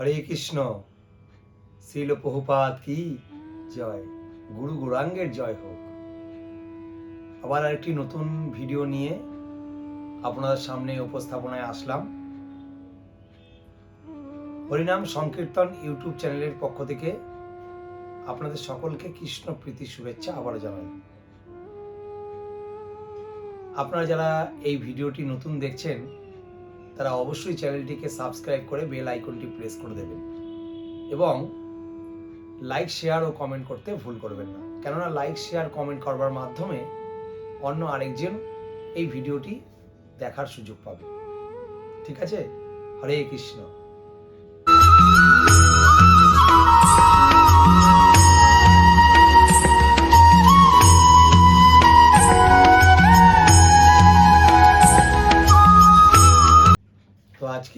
হরে কৃষ্ণ। শ্রীল প্রভুপাত কি? জয়। গুরু গৌরাঙ্গের জয় হোক। আবার আরেকটি নতুন ভিডিও নিয়ে আপনাদের সামনে উপস্থাপনায় আসলাম। হরিনাম সংকীর্তন ইউটিউব চ্যানেলের পক্ষ থেকে আপনাদের সকলকে কৃষ্ণ প্রীতি শুভেচ্ছা আবার জানাই। আপনারা যারা এই ভিডিওটি নতুন দেখছেন তারা অবশ্যই চ্যানেলটিকে সাবস্ক্রাইব করে বেল আইকনটি প্রেস করে দেবেন। এবং লাইক, শেয়ার ও কমেন্ট করতে ভুল করবেন না। কেননা লাইক, শেয়ার, কমেন্ট করবার মাধ্যমে অন্য আরেকজন এই ভিডিওটি দেখার সুযোগ পাবে। ঠিক আছে? হরে কৃষ্ণ।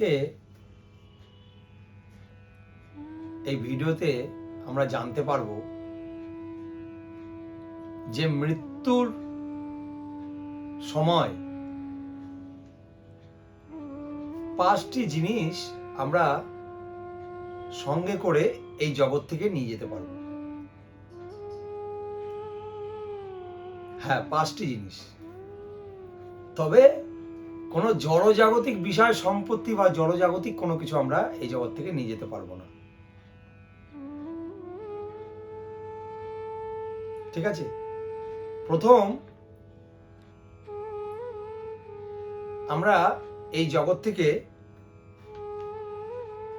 আজকে এই ভিডিওতে আমরা জানতে পারব যে মৃত্যুর সময় পাঁচটি জিনিস আমরা সঙ্গে করে এই জগৎ থেকে নিয়ে যেতে পারব। হ্যাঁ পাঁচটি জিনিস। তবে কোনো জড়জাগতিক বিষয় সম্পত্তি বা জড়জাগতিক কোনো কিছু আমরা এই জগৎ থেকে নিয়ে যেতে পারব না। ঠিক আছে? প্রথম, আমরা এই জগৎ থেকে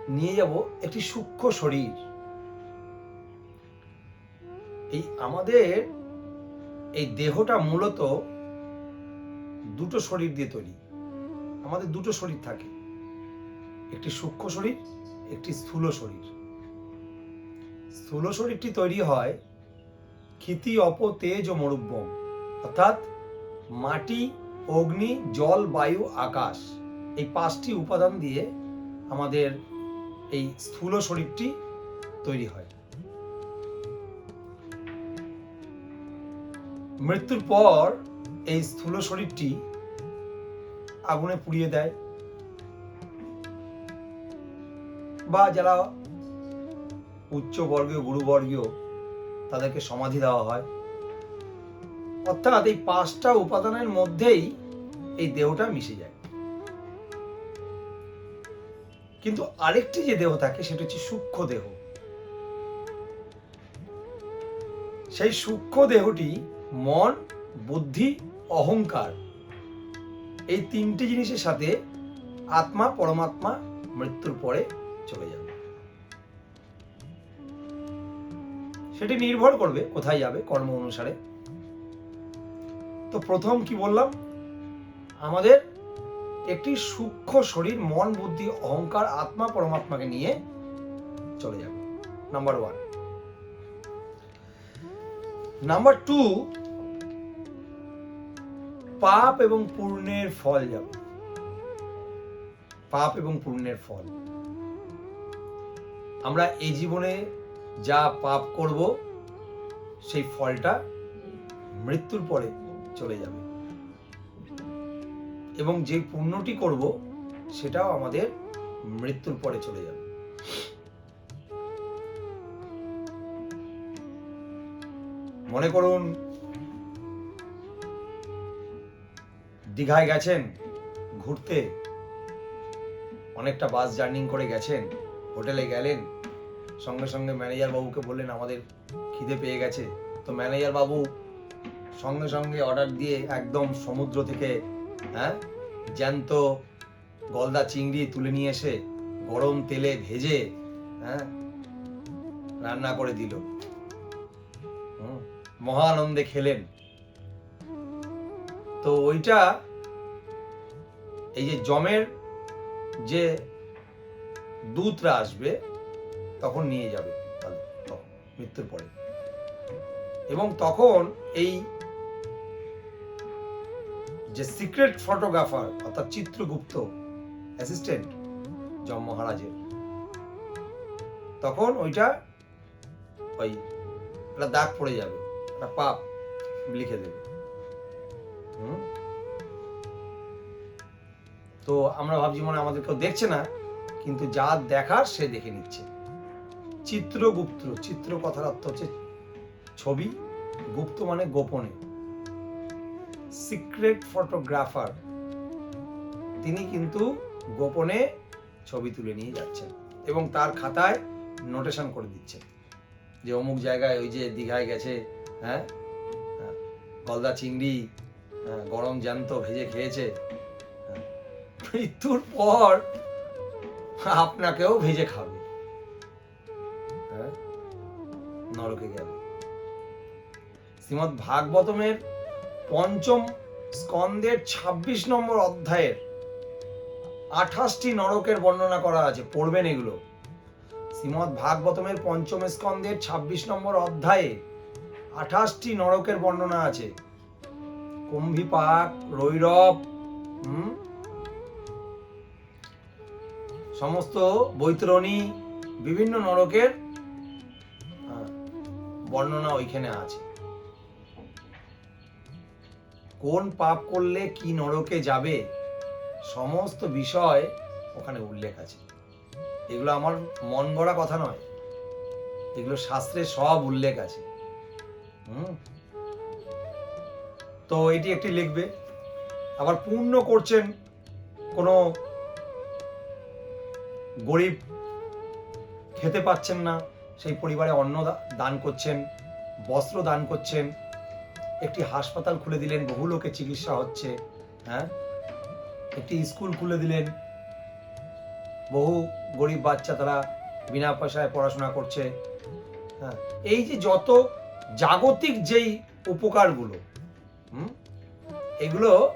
নিয়ে যাব একটি সূক্ষ্ম শরীর। এই আমাদের এই দেহটা মূলত দুটো শরীর দিয়ে তৈরি। আমাদের দুটো শরীর থাকে। একটি সূক্ষ্ম শরীর, একটি স্থূল শরীর। স্থূল শরীরটি তৈরি হয় ক্ষিতি, অপ, তেজ ও মরুব্বম অর্থাৎ মাটি, অগ্নি, জল, বায়ু, আকাশ এই পাঁচটি উপাদান দিয়ে আমাদের এই স্থূল শরীরটি তৈরি হয়। মৃত্যুর পর এই স্থূল শরীরটি আগুনে পুড়িয়ে দেয়। বা যারা উচ্চ বর্গীয় গুরুবর্গীয়, তাদেরকে সমাধি দেওয়া হয়। অর্থাৎ এই পাঁচটা উপাদানের মধ্যেই এই দেহটা মিশে যায়। কিন্তু আরেকটি যে দেহ থাকে, সেটা হচ্ছে সূক্ষ্ম দেহ। সেই সূক্ষ্ম দেহটি মন, বুদ্ধি, অহংকার এই তিনটি জিনিসের সাথে আত্মা, পরমাত্মা মৃত্যুর পরে চলে যাবে। সেটি নির্ভর করবে কোথায় যাবে কর্ম অনুসারে। তো প্রথম কি বললাম? আমাদের একটি সূক্ষ্ম শরীর, মন, বুদ্ধি, অহংকার, আত্মা, পরমাত্মাকে নিয়ে চলে যাবে। নাম্বার ওয়ান নাম্বার টু পাপ এবং পুণ্যের ফল যাবে। পাপ এবং পুণ্যের ফল। আমরা এই জীবনে যা পাপ করব, সেই ফলটা মৃত্যুর পরে চলে যাবে। এবং যে পুণ্যটি করব, সেটাও আমাদের মৃত্যুর পরে চলে যাবে। মনে করুন দীঘায় গেছেন? ঘুরতে? অনেকটা বাস জার্নিং করে গেছেন? হোটেলে গেলেন? সঙ্গে সঙ্গে ম্যানেজার বাবুকে বললেন, আমাদের খিদে পেয়ে গেছে। তো ম্যানেজার বাবু সঙ্গে সঙ্গে অর্ডার দিয়ে একদম সমুদ্র থেকে হ্যাঁ জ্যান্ত গলদা চিংড়ি তুলে নিয়ে এসে গরম তেলে ভেজে হ্যাঁ রান্না করে দিল। মহানন্দে খেলেন। তো ওইটা এই যে জমের যে দূতরা আসবে, তখন নিয়ে যাবে মৃত্যুর পরে এবং তখন এই যে সিক্রেট ফটোগ্রাফার অর্থাৎ চিত্রগুপ্ত অ্যাসিস্ট্যান্ট জম মহারাজের, তখন ওইটা ওই, একটা দাগ পড়ে যাবে, একটা পাপ লিখে দেবে? তো আমরা ভাবছি মনে আমাদের কেউ দেখছে না কিন্তু যার দেখার সে দেখে নিচ্ছে। চিত্রগুপ্ত চিত্র কথার অর্থ হচ্ছে ছবি গুপ্ত মানে গোপনে। সিক্রেট ফটোগ্রাফার তিনি কিন্তু গোপনে ছবি তুলে নিয়ে যাচ্ছেন এবং তার খাতায় নোটেশন করে দিচ্ছেন যে অমুক জায়গায় ওই যে দীঘায় গেছে হ্যাঁ? হ্যাঁ, গলদা চিংড়ি গরম জ্যান্ত ভেজে খেয়েছে। হ্যাঁ, মৃত্যুর পর আপনাকেও ভেজে খাবে। হ্যাঁ নরকে গেলে। শ্রীমদ ভাগবতমের পঞ্চম স্কন্দের ২৬ নম্বর অধ্যায়ের আঠাশটি নরকের বর্ণনা করা আছে পড়বেন এগুলো। শ্রীমদ ভাগবতমের পঞ্চম স্কন্দের ২৬ নম্বর অধ্যায়ে আঠাশটি নরকের বর্ণনা আছে। কুম্ভিপাক, রৈরব সমস্ত বৈতরণী বিভিন্ন নরকের বর্ণনা ওইখানে আছে। কোন পাপ করলে কি নরকে যাবে? সমস্ত বিষয় ওখানে উল্লেখ আছে। এগুলো আমার মন গড়া কথা নয়। এগুলো শাস্ত্রে সব উল্লেখ আছে। হুম? তো এটি একটি লিখবে। আবার পূর্ণ করছেন কোনো গরিব, খেতে পাচ্ছেন না, সেই পরিবারে অন্ন দান করছেন, বস্ত্র দান করছেন, একটি হাসপাতাল খুলে দিলেন, বহু লোকের চিকিৎসা হচ্ছে হ্যাঁ? একটি স্কুল খুলে দিলেন, বহু গরিব বাচ্চা তারা বিনা পয়সায় পড়াশোনা করছে হ্যাঁ? এই যে যত জাগতিক যেই উপকারগুলো হুম? এগুলো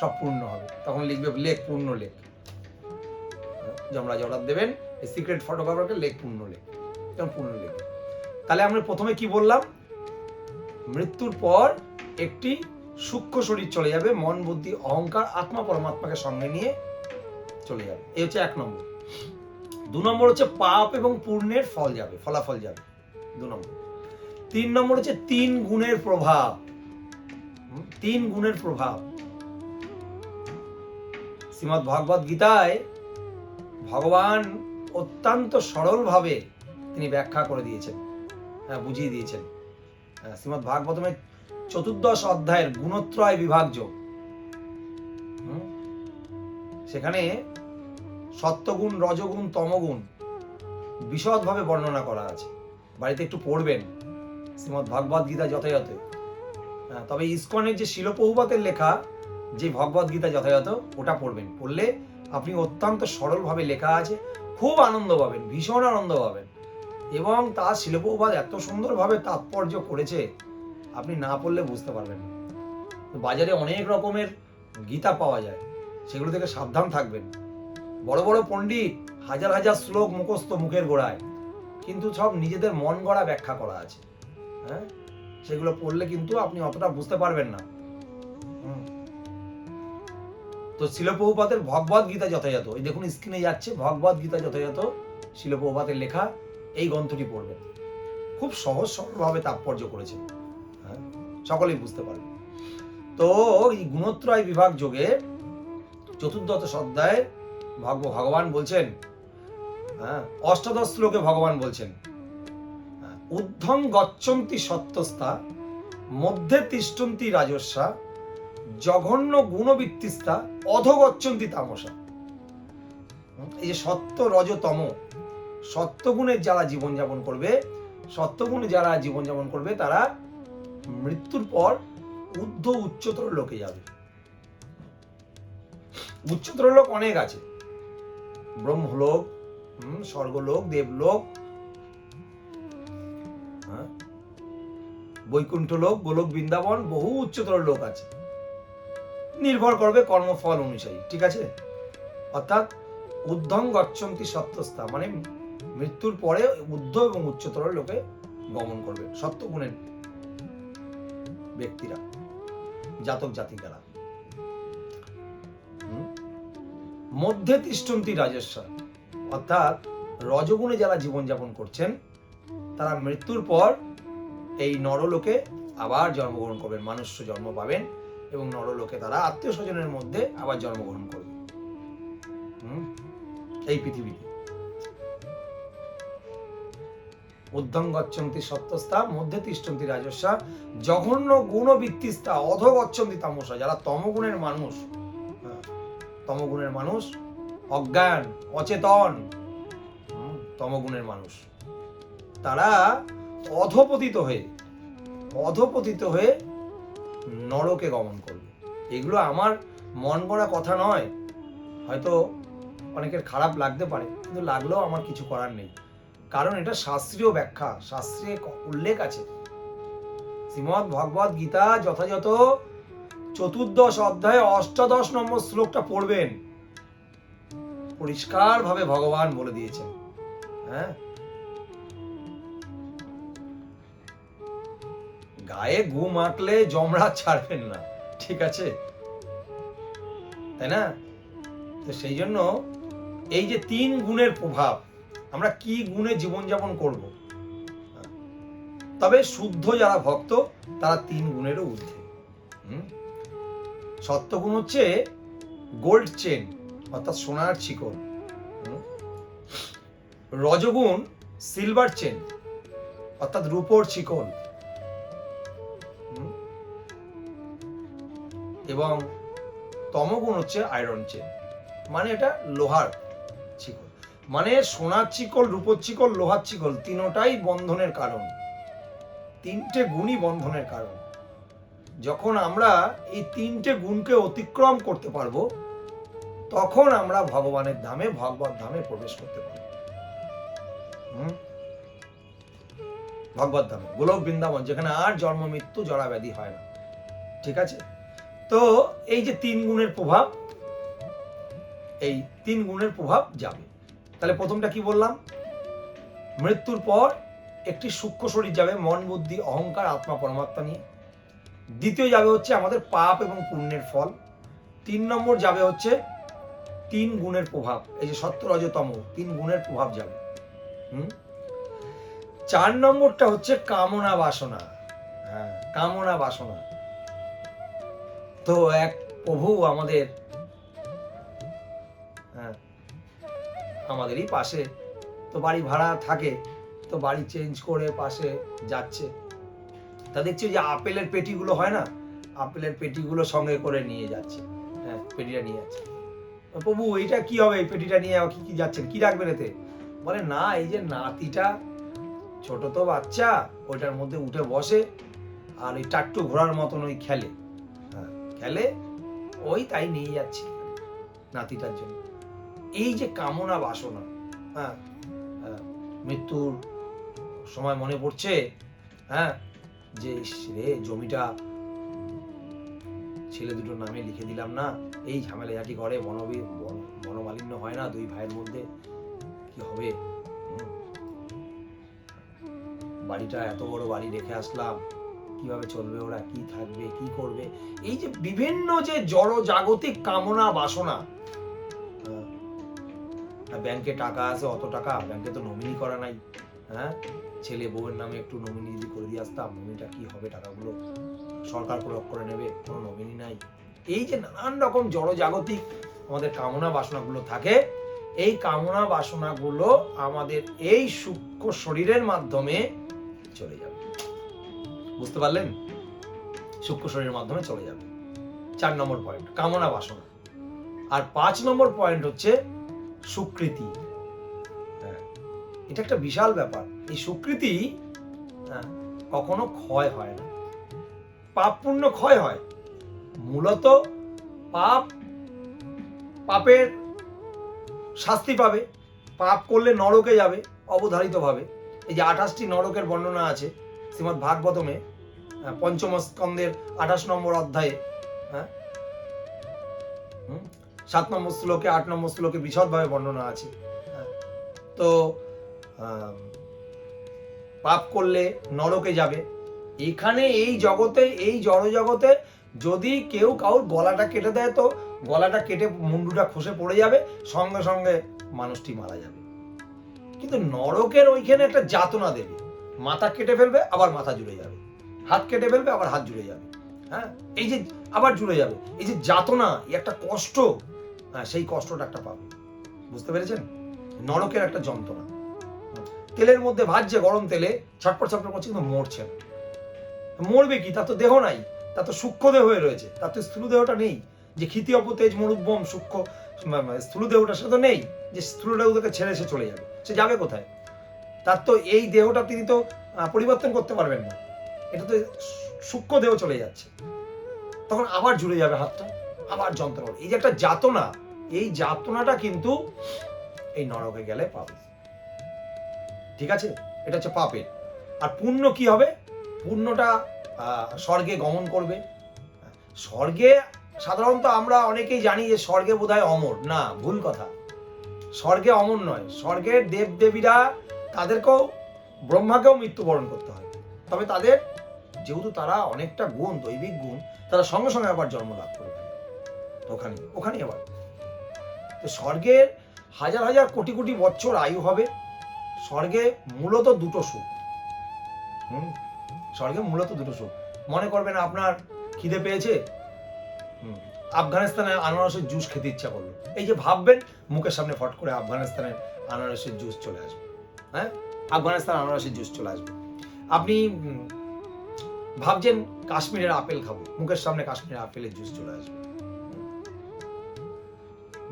সব পূর্ণ হবে। তখন লিখবে লেখ, পূর্ণ লেখ। যমরাজ অর্ডার দেবেন সিক্রেট ফটোগ্রাফারকে লেখ, পূর্ণ লেখ। যেমন পূর্ণ লেখ। তাহলে আমরা প্রথমে কি বললাম? মৃত্যুর পর একটি সূক্ষ্ম শরীর চলে যাবে, মন, বুদ্ধি, অহংকার, আত্মা, পরমাত্মাকে সঙ্গে নিয়ে চলে যাবে। এই হচ্ছে এক নম্বর। দু নম্বর হচ্ছে পাপ এবং পুণ্যের ফল যাবে, ফলাফল যাবে। দু নম্বর। তিন নম্বর হচ্ছে তিন গুণের প্রভাব। তিন গুণের প্রভাব। শ্রীমদ ভগবত গীতায় ভগবান অত্যন্ত সরলভাবে তিনি ব্যাখ্যা করে দিয়েছেন হ্যাঁ বুঝিয়ে দিয়েছেন। শ্রীমদ ভাগবতমের চতুর্দশ অধ্যায়ের গুণত্রয় বিভাজ্য। হুম? সেখানে সত্যগুণ, রজগুণ, তমগুণ বিশদভাবে বর্ণনা করা আছে। বাড়িতে একটু পড়বেন। শ্রীমদ ভগবত গীতা যথাযথ। তবে ইসকনের যে শিলপ্রভুপাতের লেখা, যে ভগবত গীতা যথাযথ, ওটা পড়বেন। পড়লে আপনি অত্যন্ত সরলভাবে লেখা আছে, খুব আনন্দ পাবেন, ভীষণ আনন্দ পাবেন। এবং তার শিলপ্রভুপাত এত সুন্দরভাবে তাৎপর্য করেছে, আপনি না পড়লে বুঝতে পারবেন না। বাজারে অনেক রকমের গীতা পাওয়া যায়, সেগুলো থেকে সাবধান থাকবেন। বড় বড় পণ্ডিত, হাজার হাজার শ্লোক মুখস্থ মুখের গোড়ায়, কিন্তু সব নিজেদের মন গড়া ব্যাখ্যা করা আছে। হ্যাঁ? সেগুলো পড়লে কিন্তু আপনি অতটা বুঝতে পারবেন না। তো শিলপ্রভুপাতের ভগবত গীতা যথাযথ। এই দেখুন স্ক্রিনে যাচ্ছে, ভগবত গীতা যথাযথ শিলপ্রভুপাতের লেখা, এই গ্রন্থটি পড়বেন। খুব সহজ সরলভাবে তাৎপর্য করেছে। হ্যাঁ সকলেই বুঝতে পারবে। তো এই গুণত্রয় বিভাগ যোগে চতুর্দশ অধ্যায়ে ভগ- ভগবান বলছেন হ্যাঁ অষ্টাদশ শ্লোকে ভগবান বলছেন ঊর্ধ্বং গচ্ছন্তি সত্যস্তা মধ্যে তিষ্ঠন্তি রাজস্বা জঘন্য গুণবৃত্তিস্তা অধগচ্ছন্তি তামসা। এই যে সত্য রজতম সত্যগুণের যারা জীবনযাপন করবে সত্যগুণে যারা জীবনযাপন করবে তারা মৃত্যুর পর ঊর্ধ্ব উচ্চতর লোকে যাবে। উচ্চতর লোক অনেক আছে। ব্রহ্মলোক হুম, স্বর্গলোক দেবলোক হ্যাঁ, বৈকুণ্ঠ লোক গোলক বৃন্দাবন বহু উচ্চতর লোক আছে। নির্ভর করবে কর্মফল অনুযায়ী ঠিক আছে? অর্থাৎ ঊর্ধ্বং গচ্ছন্তি সত্যস্তা মানে মৃত্যুর পরে ঊর্ধ্ব এবং উচ্চতর লোকে গমন করবে সত্যগুণের ব্যক্তিরা জাতক জাতিকারা। হুম? মধ্যে তিষ্ঠন্তি রাজস্বর অর্থাৎ রজগুণে যারা জীবনযাপন করছেন তারা মৃত্যুর পর এই নরলোকে আবার জন্মগ্রহণ করবেন মানুষ জন্ম পাবেন এবং নরলোকে তারা আত্মীয় স্বজনের মধ্যে আবার জন্মগ্রহণ করবে? এই পৃথিবীতে। উদ্ধং গচ্ছন্তি সত্যস্তা মধ্যে তিষ্ঠন্তি রাজস্বা জঘন্য গুণ বৃত্তিস্তা অধ গচ্ছন্তি তামসা। যারা তমগুণের মানুষ হ্যাঁ, তমগুণের মানুষ অজ্ঞান অচেতন তমগুণের মানুষ। তারা অধপতিত হয়ে অধপতিত হয়ে নরকে গমন করবে। এগুলো আমার মন গড়া কথা নয়। হয়তো অনেকের খারাপ লাগতে পারে, কিন্তু লাগলেও আমার কিছু করার নেই। কারণ এটা শাস্ত্রীয় ব্যাখ্যা, শাস্ত্রে উল্লেখ আছে। শ্রীমদ ভগবত গীতা যথাযথ চতুর্দশ অধ্যায়ে অষ্টাদশ নম্বর শ্লোকটা পড়বেন। পরিষ্কার ভাবে ভগবান বলে দিয়েছেন। হ্যাঁ? গায়ে গু মাখলে জমরা ছাড়বেন না। ঠিক আছে? তাই না? তো সেই জন্য এই যে তিন গুণের প্রভাব, আমরা কি গুণে জীবনযাপন করব? তবে শুদ্ধ যারা ভক্ত, তারা তিন গুণেরও ঊর্ধ্বে? সত্যগুণ হচ্ছে গোল্ড চেন অর্থাৎ সোনার হুম? রজগুণ সিলভার চেন অর্থাৎ রূপোর শিকল এবং তমগুণ হচ্ছে আয়রন চেন মানে এটা লোহার শিকল। মানে সোনার চিকল রূপোর চিকল লোহার চিকল তিনোটাই বন্ধনের কারণ। তিনটে গুণই বন্ধনের কারণ। যখন আমরা এই তিনটে গুণকে অতিক্রম করতে পারব, তখন আমরা ভগবানের ধামে, ভগবত ধামে প্রবেশ করতে পারব। হুম? ভগবত ধামে। গোলক বৃন্দাবন, যেখানে আর জন্ম, মৃত্যু জরা ব্যাধি হয় না। ঠিক আছে? তো এই যে তিন গুণের প্রভাব, এই তিন গুণের প্রভাব যাবে। তাহলে প্রথমটা কি বললাম? মৃত্যুর পর একটি সূক্ষ্ম শরীর যাবে, মন, বুদ্ধি, অহংকার, আত্মা, পরমাত্মা নিয়ে। দ্বিতীয় যাবে হচ্ছে আমাদের পাপ এবং পুণ্যের ফল। তিন নম্বর যাবে হচ্ছে তিন গুণের প্রভাব, এই যে সত্য রজতম তিন গুণের প্রভাব যাবে। হুম? চার নম্বরটা হচ্ছে কামনা বাসনা। হ্যাঁ কামনা বাসনা। তো এক প্রভু আমাদের হ্যাঁ আমাদেরই পাশে। তো বাড়ি ভাড়া থাকে, তো বাড়ি চেঞ্জ করে পাশে যাচ্ছে। তা দেখছি যে আপেলের পেটিগুলো হয় না? আপেলের পেটিগুলো সঙ্গে করে নিয়ে যাচ্ছে। হ্যাঁ পেটিটা নিয়ে যাচ্ছে। প্রভু, এইটা কি হবে? এই পেটিটা নিয়ে কি কি যাচ্ছেন? কি রাখবেন এতে? বলে, না, এই যে নাতিটা ছোট তো বাচ্চা, ওইটার মধ্যে উঠে বসে আর ওই টাট্টু ঘোরার মতন ওই খেলে। খেলে ওই তাই নিয়ে যাচ্ছি নাতিটার জন্য। এই যে কামনা বাসনা হ্যাঁ হ্যাঁ, মৃত্যুর সময় মনে পড়ছে হ্যাঁ যে রে জমিটা ছেলে দুটোর নামে লিখে দিলাম না এই ঝামেলা ঝাঁটি করে মনোবি মন- মনোমালিন্য হয় না দুই ভাইয়ের মধ্যে কি হবে? বাড়িটা এত বড় বাড়ি রেখে আসলাম কীভাবে চলবে, ওরা কি থাকবে, কি করবে? এই যে বিভিন্ন যে জড় জাগতিক কামনা, বাসনা। ব্যাংকে টাকা আছে, অত টাকা ব্যাংকে তো নমিনি করা নাই হ্যাঁ? ছেলে বউয়ের নামে একটু নমিনি যদি করে দিয়ে আসতাম নমিনিটা কি হবে? টাকাগুলো সরকার প্রয়োগ করে নেবে, কোনো নমিনি নাই। এই যে নানান রকম জড়জাগতিক আমাদের কামনা, বাসনাগুলো থাকে, এই কামনা, বাসনাগুলো আমাদের এই সূক্ষ্ম শরীরের মাধ্যমে চলে যাবে। বুঝতে পারলেন? সূক্ষ্ম শরীরের মাধ্যমে চলে যাবে। চার নম্বর পয়েন্ট কামনা বাসনা। আর পাঁচ নম্বর পয়েন্ট হচ্ছে সুকৃতি। হ্যাঁ, এটা একটা বিশাল ব্যাপার। এই সুকৃতি হ্যাঁ, কখনো ক্ষয় হয় না। পাপ পুণ্য ক্ষয় হয়। মূলত পাপ পাপের শাস্তি পাবে। পাপ করলে নরকে যাবে অবধারিতভাবে। এই যে আঠাশটি নরকের বর্ণনা আছে শ্রীমৎ ভাগবতমে পঞ্চম স্কন্দের আঠাশ নম্বর অধ্যায়ে হ্যাঁ? সাত নম্বর শ্লোকে, আট নম্বর শ্লোকে বিশদভাবে বর্ণনা আছে হ্যাঁ। তো পাপ করলে নরকে যাবে। এখানে এই জগতে, এই জড় জগতে যদি কেউ কাউর গলাটা কেটে দেয় তো গলাটা কেটে মুন্ডুটা খসে পড়ে যাবে, সঙ্গে সঙ্গে মানুষটি মারা যাবে। কিন্তু নরকের ওইখানে একটা যাতনা দেবে। মাথা কেটে ফেলবে, আবার মাথা জুড়ে যাবে। হাত কেটে ফেলবে, আবার হাত জুড়ে যাবে। হ্যাঁ? এই যে আবার জুড়ে যাবে। এই যে যাতনা একটা কষ্ট হ্যাঁ সেই কষ্টটা একটা পাবে। বুঝতে পেরেছেন? নরকের একটা যন্ত্রণা। তেলের মধ্যে ভাজছে গরম তেলে, ছটপট ছটপট করছে, কিন্তু মরছে মরবে কি? তার তো দেহ নাই। তার তো সূক্ষ্ম দেহ হয়ে রয়েছে। তার তো স্থূল দেহটা নেই। যে ক্ষিতি অপতেজ মরুব্বম সূক্ষ্ম স্থূল দেহটা, সেটা তো নেই। যে স্থূল দেহটাকে ছেড়ে সে চলে যাবে। সে যাবে কোথায়? তার তো এই দেহটা তিনি তো পরিবর্তন করতে পারবেন না। এটা তো সূক্ষ্ম দেহ চলে যাচ্ছে। তখন আবার জুড়ে যাবে হাতটা, আবার যন্ত্রণা এই যে একটা যাতনা, এই যাতনাটা কিন্তু এই নরকে গেলে পাবে। ঠিক আছে? এটা হচ্ছে পাপের। আর পুণ্য কি হবে? পুণ্যটা স্বর্গে গমন করবে। স্বর্গে সাধারণত আমরা অনেকেই জানি যে স্বর্গে বোধহয় অমর। না, ভুল কথা। স্বর্গে অমর নয়। স্বর্গের দেব দেবীরা তাদেরকেও, ব্রহ্মাকেও মৃত্যুবরণ করতে হয়। তবে তাদের যেহেতু তারা অনেকটা গুণ, দৈবিক গুণ, তারা সঙ্গে সঙ্গে আবার জন্ম লাভ করবে ওখানে ওখানে আবার। তো স্বর্গের হাজার হাজার কোটি কোটি বছর আয়ু হবে। স্বর্গে মূলত দুটো সুখ। হুম? স্বর্গে মূলত দুটো সুখ। মনে করবেন আপনার খিদে পেয়েছে? আফগানিস্তানের আনারসের জুস খেতে ইচ্ছা করল। এই যে ভাববেন, মুখের সামনে ফট করে আফগানিস্তানের আনারসের জুস চলে আসবে। হ্যাঁ? আফগানিস্তান আনারসের জুস চলে আসবে। আপনি ভাবছেন কাশ্মীরের আপেল খাব। মুখের সামনে কাশ্মীরের আপেলের জুস চলে আসবে।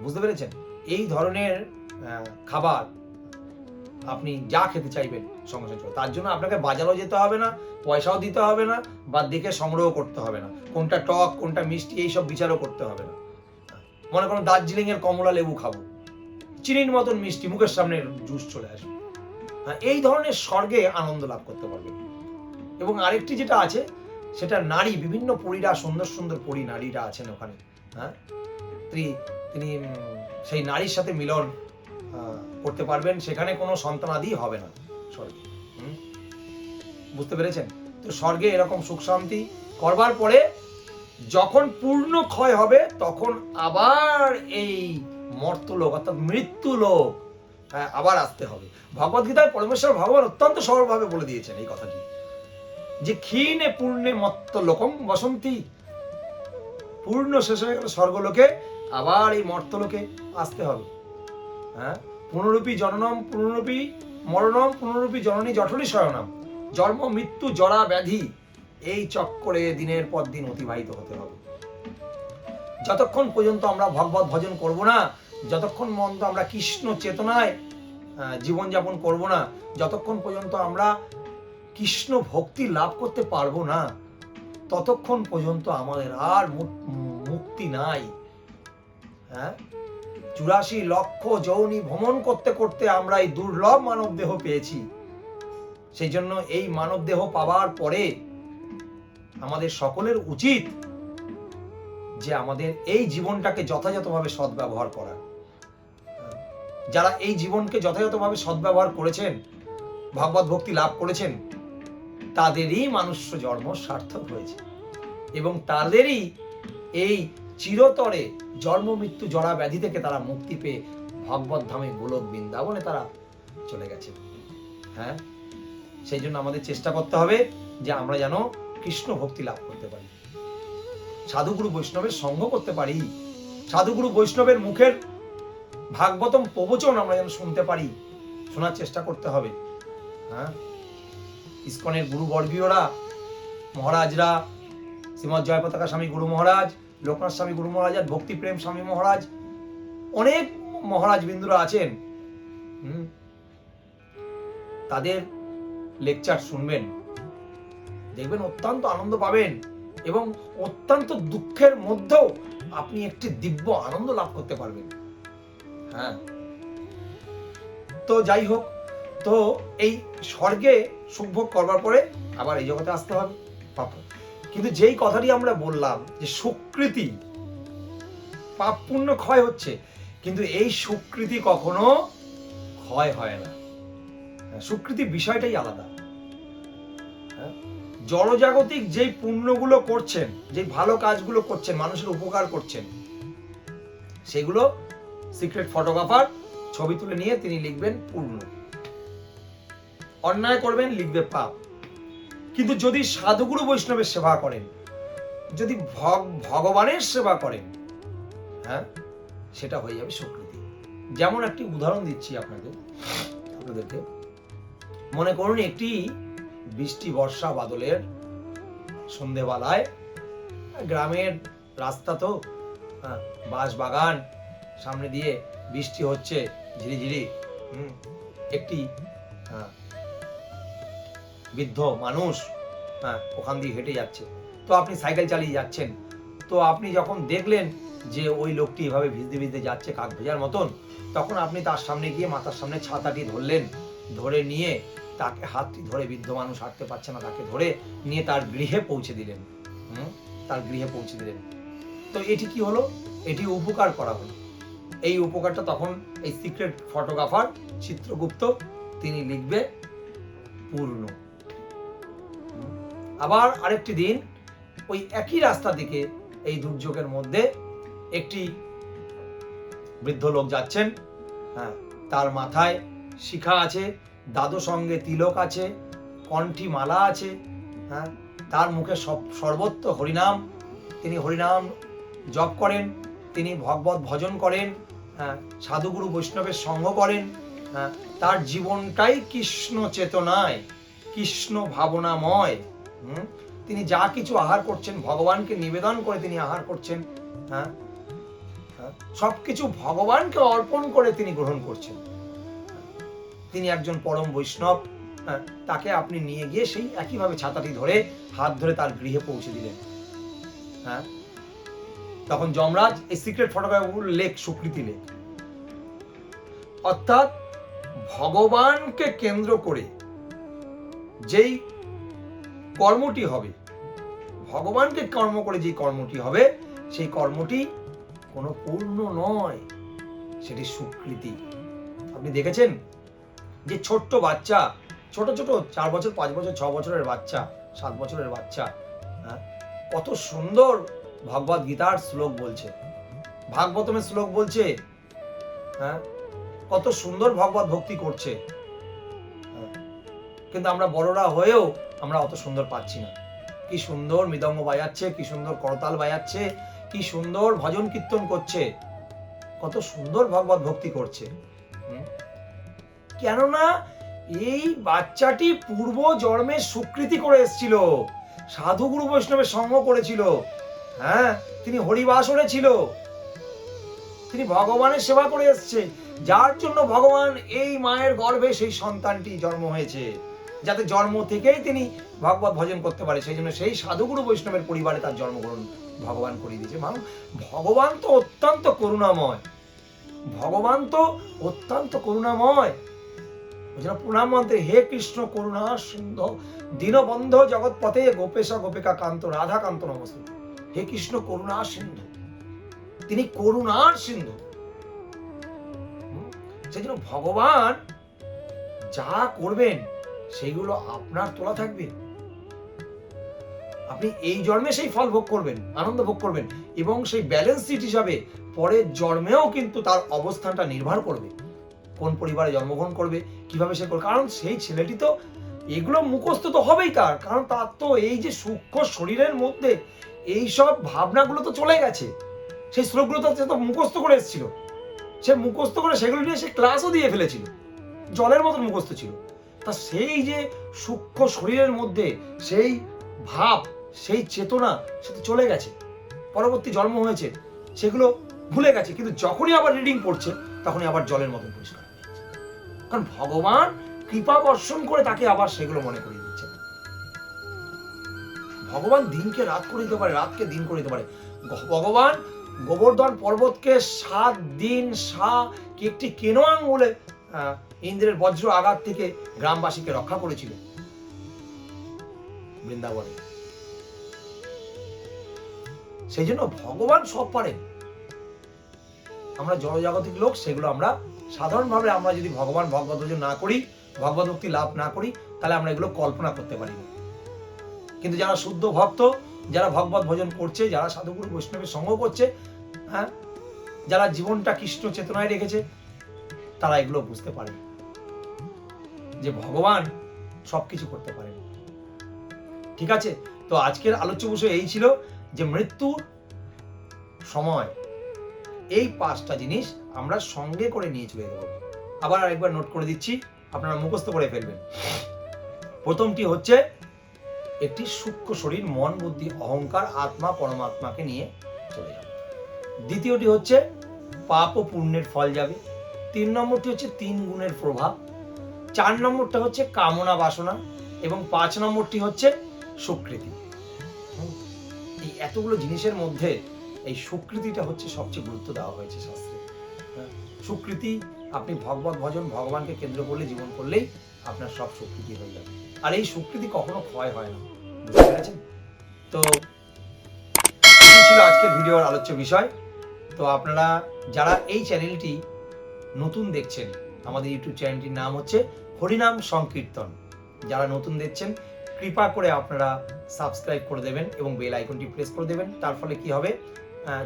বুঝতে পেরেছেন? এই ধরনের খাবার আপনি যা খেতে চাইবেন সঙ্গে তার জন্য আপনাকে বাজারও যেতে হবে না পয়সাও দিতে হবে না বা দেখে সংগ্রহ করতে হবে না। কোনটা টক কোনটা মিষ্টি এইসব বিচারও করতে হবে না। মনে করুন দার্জিলিং এর কমলা লেবু খাব। চিনির মতন মিষ্টি মুখের সামনে জুস চলে আসবে। হ্যাঁ, এই ধরনের স্বর্গে আনন্দ লাভ করতে পারবে এবং আরেকটি যেটা আছে সেটা নারী বিভিন্ন পরীরা সুন্দর সুন্দর পরী নারীরা আছেন ওখানে হ্যাঁ? তিনি তিনি সেই নারীর সাথে মিলন করতে পারবেন সেখানে কোনো সন্তানাদি হবে না স্বর্গে বুঝতে পেরেছেন? তো স্বর্গে এরকম সুখ শান্তি করবার পরে যখন পূর্ণ ক্ষয় হবে তখন আবার এই মর্তলোক অর্থাৎ মৃত্যু লোক হ্যাঁ, আবার আসতে হবে। ভগবদ্গীতায় পরমেশ্বর ভগবান অত্যন্ত সরলভাবে বলে দিয়েছেন এই কথাটি। যে ক্ষীণে পূর্ণে মত্ত লোকম বসন্তী। পূর্ণ শেষ হয়ে গেল স্বর্গলোকে, আবার এই মর্তলোকে আসতে হবে। হ্যাঁ? পুনরূপী জননম, পুনরূপী মরণম, পুনরূপী জননী জঠনী শয়নম। জন্ম, মৃত্যু, জরা, ব্যাধি, এই চক্করে দিনের পর দিন অতিবাহিত হতে হবে। যতক্ষণ পর্যন্ত আমরা ভগবত ভজন করব না, যতক্ষণ পর্যন্ত আমরা কৃষ্ণ চেতনায় জীবনযাপন করব না, যতক্ষণ পর্যন্ত আমরা কৃষ্ণ ভক্তি লাভ করতে পারব না। ততক্ষণ পর্যন্ত আমাদের আর মুক্তি নাই। হ্যাঁ? চুরাশি লক্ষ যৌনি ভ্রমণ করতে করতে আমরা এই দুর্লভ মানব দেহ পেয়েছি। সেই জন্য এই মানব দেহ পাওয়ার পরে আমাদের সকলের উচিত যে আমাদের এই জীবনটাকে যথাযথভাবে সদ্ব্যবহার করা। যারা এই জীবনকে যথাযথভাবে সদ্ব্যবহার করেছেন, ভগবত ভক্তি লাভ করেছেন তাদেরই মানুষ্য জন্ম সার্থক হয়েছে। এবং তাদেরই এই চিরতরে জন্ম মৃত্যু জরা ব্যাধি থেকে তারা মুক্তি পেয়ে ভগবত ধামে গোলক বৃন্দাবনে তারা চলে গেছে। হ্যাঁ? সেই জন্য আমাদের চেষ্টা করতে হবে যে আমরা যেন কৃষ্ণ ভক্তি লাভ করতে পারি। সাধুগুরু বৈষ্ণবের সঙ্গ করতে পারি। সাধুগুরু বৈষ্ণবের মুখের ভাগবতম প্রবচন আমরা যেন শুনতে পারি। শোনার চেষ্টা করতে হবে। হ্যাঁ? ইস্কনের গুরু বর্গীয়রা, মহারাজরা, শ্রীমৎ জয়পতাকা স্বামী গুরু মহারাজ, লোকনাথ স্বামী গুরু মহারাজ আর ভক্তি প্রেম স্বামী মহারাজ, অনেক মহারাজ বিন্দুরা আছেন। তাদের লেকচার শুনবেন। দেখবেন অত্যন্ত আনন্দ পাবেন এবং অত্যন্ত দুঃখের মধ্যেও আপনি একটি দিব্য আনন্দ লাভ করতে পারবেন। হ্যাঁ। তো যাই হোক তো এই স্বর্গে সুখভোগ করবার পরে আবার এই জগতে আসতে হবে পাপ কিন্তু যেই কথাটি আমরা বললাম যে সুকৃতি পাপ পুণ্য ক্ষয় হচ্ছে কিন্তু এই সুকৃতি কখনো ক্ষয় হয় না। হ্যাঁ, সুকৃতি বিষয়টাই আলাদা। হ্যাঁ? জড়জাগতিক যেই পুণ্যগুলো করছেন যে ভালো কাজগুলো করছেন মানুষের উপকার করছেন সেগুলো সিক্রেট ফটোগ্রাফার ছবি তুলে নিয়ে তিনি লিখবেন পূর্ণ। অন্যায় করবেন লিখবে পাপ। কিন্তু যদি সাধুগুরু বৈষ্ণবের সেবা করেন যদি ভগ- ভগবানের সেবা করেন হ্যাঁ সেটা হয়ে যাবে সুকৃতি। যেমন একটি উদাহরণ দিচ্ছি আপনাদের আপনাদেরকে। মনে করুন একটি বৃষ্টি বর্ষা বাদলের সন্ধেবেলায় গ্রামের রাস্তা তো হ্যাঁ, বাঁশ বাগান সামনে দিয়ে বৃষ্টি হচ্ছে ঝিরিঝিরি হুম, একটি হ্যাঁ, বৃদ্ধ মানুষ হ্যাঁ ওখান দিয়ে হেঁটে যাচ্ছে। তো আপনি সাইকেল চালিয়ে যাচ্ছেন। তো আপনি যখন দেখলেন যে ওই লোকটি এভাবে ভিজতে ভিজতে যাচ্ছে কাক ভেজার মতন তখন আপনি তার সামনে গিয়ে মাথার সামনে ছাতাটি ধরলেন। ধরে নিয়ে তাকে হাতটি ধরে বৃদ্ধ মানুষ হাঁটতে পারছে না তাকে ধরে নিয়ে তার গৃহে পৌঁছে দিলেন। হুম, তার গৃহে পৌঁছে দিলেন। তো এটি কি হলো? এটি উপকার করা হলো। এই উপকারটা তখন এই সিক্রেট ফটোগ্রাফার চিত্রগুপ্ত তিনি লিখবে পূর্ণ। আবার আরেকটি দিন ওই একই রাস্তা দিকে এই দুর্যোগের মধ্যে একটি বৃদ্ধ লোক যাচ্ছেন হ্যাঁ তার মাথায় শিখা আছে দাদু সঙ্গে তিলক আছে, কণ্ঠী মালা আছে হ্যাঁ তার মুখে সব সর্বত্র হরিনাম তিনি হরিনাম জপ করেন, তিনি ভগবত ভজন করেন হ্যাঁ সাধুগুরু বৈষ্ণবের সঙ্গ করেন হ্যাঁ তার জীবনটাই কৃষ্ণ চেতনায়, কৃষ্ণ ভাবনাময়? তিনি যা কিছু আহার করছেন ভগবানকে নিবেদন করে তিনি আহার করছেন হ্যাঁ? হ্যাঁ, সবকিছু ভগবানকে অর্পণ করে তিনি গ্রহণ করছেন। তিনি একজন পরম বৈষ্ণব হ্যাঁ, তাকে আপনি নিয়ে গিয়ে সেই একইভাবে ছাতাটি ধরে হাত ধরে তার গৃহে পৌঁছে দিলেন হ্যাঁ? তখন যমরাজ এই সিক্রেট ফটোগ্রাফার লেখ সুকৃতি লেখ। অর্থাৎ ভগবানকে কেন্দ্র করে যেই কর্মটি হবে। ভগবানকে কর্ম করে যে কর্মটি হবে সেই কর্মটি কোনো পূর্ণ নয়। সেটি সুকৃতি। আপনি দেখেছেন? যে ছোট্ট বাচ্চা ছোট ছোট চার বছর পাঁচ বছর ছ বছরের বাচ্চা সাত বছরের বাচ্চা হ্যাঁ, কত সুন্দর ভগবত গীতার শ্লোক বলছে। ভাগবতমের শ্লোক বলছে হ্যাঁ কত সুন্দর ভগবত ভক্তি করছে। হ্যাঁ, কিন্তু আমরা বড়রা হয়েও আমরা অত সুন্দর পাচ্ছি না। কি সুন্দর মৃদঙ্গ বাজাচ্ছে, কি সুন্দর করতাল বাজাচ্ছে, কি সুন্দর ভজন কীর্তন করছে। কত সুন্দর ভগবত ভক্তি করছে। কেননা এই বাচ্চাটি পূর্ব জন্মে স্বীকৃতি করে এসেছিল। সাধু গুরু বৈষ্ণবের সঙ্গ করেছিল। হ্যাঁ তিনি হরিবাসরে ছিল। তিনি ভগবানের সেবা করে এসছে। যার জন্য ভগবান এই মায়ের গর্ভে সেই সন্তানটি জন্ম হয়েছে। যাতে জন্ম থেকেই তিনি ভগবত ভজন করতে পারে। সেই জন্য সেই সাধুগুরু বৈষ্ণবের পরিবারে তার জন্মগ্রহণ ভগবান করিয়ে দিয়েছে। মানুষ ভগবান তো অত্যন্ত করুণাময়। ভগবান তো অত্যন্ত করুণাময়। প্রণাম মন্ত্রে, হে কৃষ্ণ করুণা সিন্ধু, দীনবন্ধ জগৎ পথে গোপেশ গোপিকা কান্ত, রাধা কান্ত হে কৃষ্ণ করুণা সিন্ধু, তিনি করুণার সিন্ধু। হুম? সেই জন্য ভগবান যা করবেন সেইগুলো আপনার তোলা থাকবে। আপনি এই জন্মে সেই ফল ভোগ করবেন, আনন্দ ভোগ করবেন এবং সেই ব্যালেন্স সিট হিসাবে পরের জন্মেও কিন্তু তার অবস্থানটা নির্ভর করবে। কোন পরিবারে জন্মগ্রহণ করবে, কীভাবে সে করবে, কারণ সেই ছেলেটি তো, এগুলো মুখস্থ তো হবেই তার, কারণ তার তো এই যে সূক্ষ্ম শরীরের মধ্যে এই সব ভাবনাগুলো তো চলে গেছে। সেই শ্লোকগুলো তো সে তো মুখস্থ করে এসেছিল। সে মুখস্থ করে সেগুলো নিয়ে সে ক্লাসও দিয়ে ফেলেছিল। জলের মতন মুখস্থ ছিল। তা সেই যে সূক্ষ্ম শরীরের মধ্যে সেই ভাব সেই চেতনা সে তো চলে গেছে। পরবর্তী জন্ম হয়েছে সেগুলো ভুলে গেছে কিন্তু যখনই আবার রিডিং পড়ছে তখনই আবার জলের মতন পরিষ্কার। কারণ ভগবান কৃপা বর্ষণ করে তাকে আবার সেগুলো মনে করিয়ে দিচ্ছে। ভগবান দিনকে রাত করে দিতে পারে রাতকে দিন করে দিতে পারে। ভগবান গোবর্ধন পর্বতকে সাত দিন সা একটি কেনো আঙ্গুলে আহ, ইন্দ্রের বজ্র আঘাত থেকে গ্রামবাসীকে রক্ষা করেছিল। বৃন্দাবনে। সেই জন্য ভগবান সব পারেন। আমরা জনজাগতিক লোক, সেগুলো আমরা সাধারণভাবে আমরা যদি ভগবান ভগবত না করি, ভগবত মুক্তি লাভ না করি, তাহলে আমরা এগুলো কল্পনা করতে পারি না। কিন্তু যারা শুদ্ধ ভক্ত, যারা ভগবত ভজন করছে, যারা সাধুগুরু বৈষ্ণবের সঙ্গ করছে হ্যাঁ যারা জীবনটা কৃষ্ণ চেতনায় রেখেছে, তারা এগুলো বুঝতে পারে যে ভগবান সবকিছু করতে পারেন। ঠিক আছে? তো আজকের আলোচ্য বিষয় এই ছিল যে মৃত্যুর সময়। এই পাঁচটা জিনিস আমরা সঙ্গে করে নিয়ে চলে দেবো আবার আরেকবার নোট করে দিচ্ছি, আপনারা মুখস্থ করে ফেলবেন। প্রথমটি হচ্ছে একটি সূক্ষ্ম শরীর, মন, বুদ্ধি, অহংকার, আত্মা, পরমাত্মাকে নিয়ে চলে যাবে দ্বিতীয়টি হচ্ছে পাপ ও পুণ্যের ফল যাবে। তিন নম্বরটি হচ্ছে তিন গুণের প্রভাব। চার নম্বরটা হচ্ছে কামনা বাসনা এবং পাঁচ নম্বরটি হচ্ছে সুকৃতি এই এতগুলো জিনিসের মধ্যে এই সুকৃতিটা হচ্ছে সবচেয়ে গুরুত্ব দেওয়া হয়েছে শাস্ত্রে। সুকৃতি আপনি ভগবত ভজন ভগবানকে কেন্দ্র করলে, জীবন করলেই আপনার সব সুকৃতি হয়ে যাবে। আর এই সুকৃতি কখনো ক্ষয় হয় না। বুঝতে পেরেছেন? তো ছিল আজকের ভিডিওর আলোচ্য বিষয়। তো আপনারা যারা এই চ্যানেলটি নতুন দেখছেন আমাদের ইউটিউব চ্যানেলটির নাম হচ্ছে হরিনাম সংকীর্তন। যারা নতুন দেখছেন, কৃপা করে আপনারা সাবস্ক্রাইব করে দেবেন এবং বেল আইকনটি প্রেস করে দেবেন। তার ফলে কি হবে?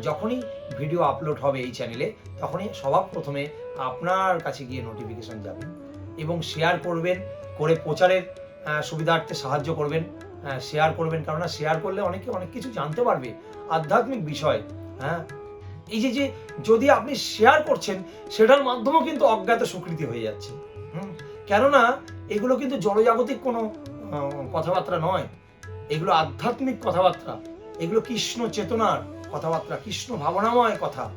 যখনই ভিডিও আপলোড হবে এই চ্যানেলে, তখনই সবার প্রথমে আপনার কাছে গিয়ে নোটিফিকেশন যাবে এবং শেয়ার করবেন, করে প্রচারের সুবিধার্থে সাহায্য করবেন। শেয়ার করবেন, কেননা শেয়ার করলে অনেকে অনেক কিছু জানতে পারবে। আধ্যাত্মিক বিষয় হ্যাঁ? এই যে যে যদি আপনি শেয়ার করছেন সেটার মাধ্যমেও কিন্তু অজ্ঞাত স্বীকৃতি হয়ে যাচ্ছে। কেননা এগুলো কিন্তু জড়জাগতিক কোনো কথাবার্তা নয়। এগুলো আধ্যাত্মিক কথাবার্তা। এগুলো কৃষ্ণ চেতনার কথাবার্তা কৃষ্ণ ভাবনাময় কথা।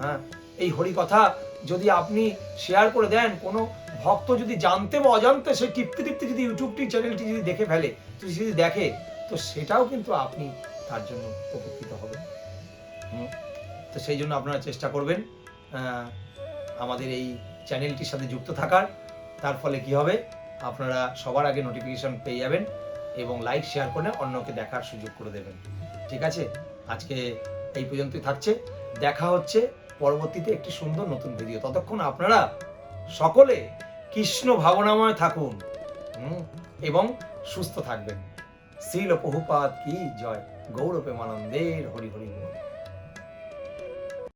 হ্যাঁ? এই হরি কথা যদি আপনি শেয়ার করে দেন কোনো ভক্ত যদি জানতে বা অজান্তে সে টিপতে টিপতে যদি ইউটিউবটি চ্যানেলটি যদি দেখে ফেলে যদি যদি দেখে তো সেটাও কিন্তু আপনি তার জন্য উপকৃত হবেন। হুম, তো সেই জন্য আপনারা চেষ্টা করবেন আমাদের এই চ্যানেলটির সাথে যুক্ত থাকার। তার ফলে কি হবে? আপনারা সবার আগে নোটিফিকেশন পেয়ে যাবেন এবং লাইক শেয়ার করে অন্যকে দেখার সুযোগ করে দেবেন। ঠিক আছে? আজকে এই পর্যন্তই থাকছে। দেখা হচ্ছে পরবর্তীতে একটি সুন্দর নতুন ভিডিও ততক্ষণ আপনারা সকলে কৃষ্ণ ভাবনাময় থাকুন এবং সুস্থ থাকবেন। শ্রীল বহুপাত কি জয়। গৌরবে মানন্দের হরি হরি